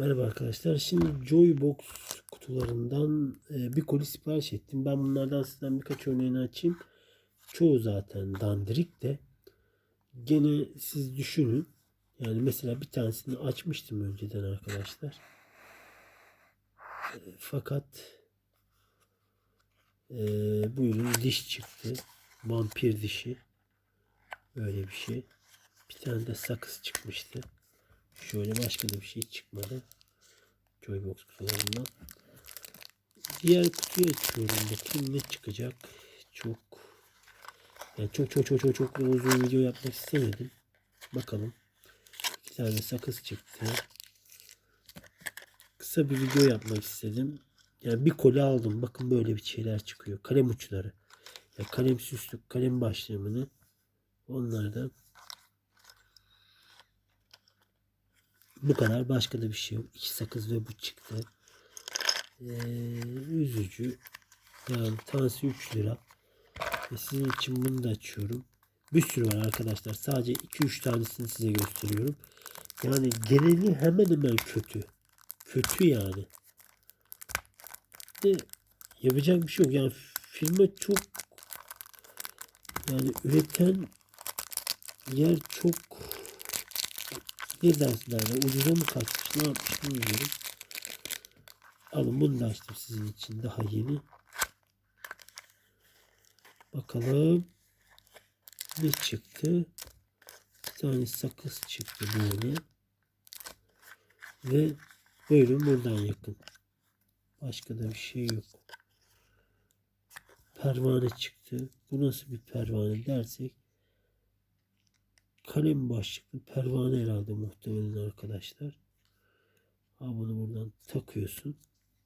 Merhaba arkadaşlar. Şimdi Joybox kutularından e, bir koli sipariş ettim. Ben bunlardan sizden birkaç örneğini açayım. Çoğu zaten dandirik de. Gene siz düşünün. Yani mesela bir tanesini açmıştım önceden arkadaşlar. E, fakat e, bu diş çıktı. Vampir dişi. Böyle bir şey. Bir tane de sakız çıkmıştı. Şöyle başka da bir şey çıkmadı. Joybox kutularından. Diğer kutuyu açıyorum. Bakayım ne çıkacak. Çok yani çok çok çok çok çok uzun video yapmak istemedim. Bakalım. Bir tane sakız çıktı. Kısa bir video yapmak istedim. Yani bir koli aldım. Bakın böyle bir şeyler çıkıyor. Kalem uçları. Ya kalem süslük, kalem başlığımını onlardan Bu kadar. Başka da bir şey yok. İki sakız ve bu çıktı. Ee, üzücü. Yani tanesi 3 lira. Ve sizin için bunu da açıyorum. Bir sürü var arkadaşlar. Sadece 2-3 tanesini size gösteriyorum. Yani geneli hemen hemen kötü. Kötü yani. De yapacak bir şey yok. Yani firma çok yani üreten yer çok ne derslerle ucuza mı kaçmış ne yapmış bilmiyorum. Alın bunu da açtım sizin için daha yeni. Bakalım ne çıktı. Bir tane sakız çıktı böyle. Ve buyurun buradan yakın. Başka da bir şey yok. Pervane çıktı. Bu nasıl bir pervane dersek kalem başlıklı pervane herhalde muhtemelen arkadaşlar. Ha bunu buradan takıyorsun.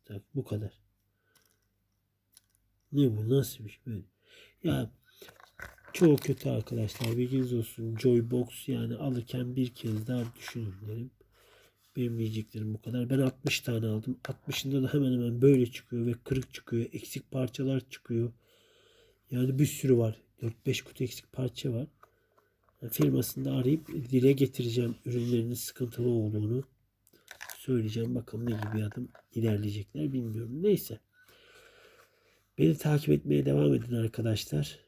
Tak bu kadar. Ne bu nasıl bir şey böyle? Ya çok kötü arkadaşlar. Bilginiz olsun. Joybox yani alırken bir kez daha düşünün derim. Benim diyeceklerim bu kadar. Ben 60 tane aldım. 60'ında da hemen hemen böyle çıkıyor ve kırık çıkıyor. Eksik parçalar çıkıyor. Yani bir sürü var. 4-5 kutu eksik parça var firmasında arayıp dile getireceğim ürünlerinin sıkıntılı olduğunu söyleyeceğim. Bakalım ne gibi adım ilerleyecekler bilmiyorum. Neyse. Beni takip etmeye devam edin arkadaşlar.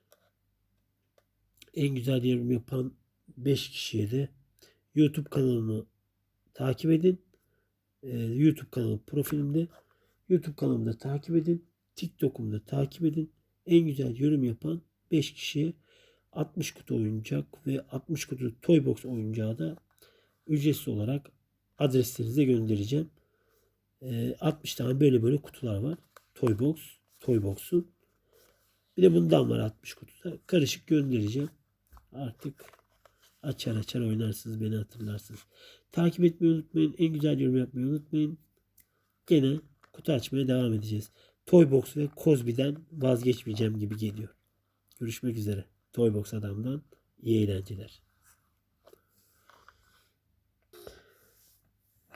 En güzel yorum yapan 5 kişiye de YouTube kanalımı takip edin. Ee, YouTube kanalı profilimde. YouTube kanalımı da takip edin. TikTok'umu da takip edin. En güzel yorum yapan 5 kişiye 60 kutu oyuncak ve 60 kutu Toybox oyuncağı da ücretsiz olarak adreslerinize göndereceğim. E, 60 tane böyle böyle kutular var. Toybox, Toybox'un. Bir de bundan var 60 kutuda. Karışık göndereceğim. Artık açar açar oynarsınız beni hatırlarsınız. Takip etmeyi unutmayın. En güzel yorum yapmayı unutmayın. Gene kutu açmaya devam edeceğiz. Toybox ve Kozbi'den vazgeçmeyeceğim gibi geliyor. Görüşmek üzere. Toybox adamdan iyi eğlenceler.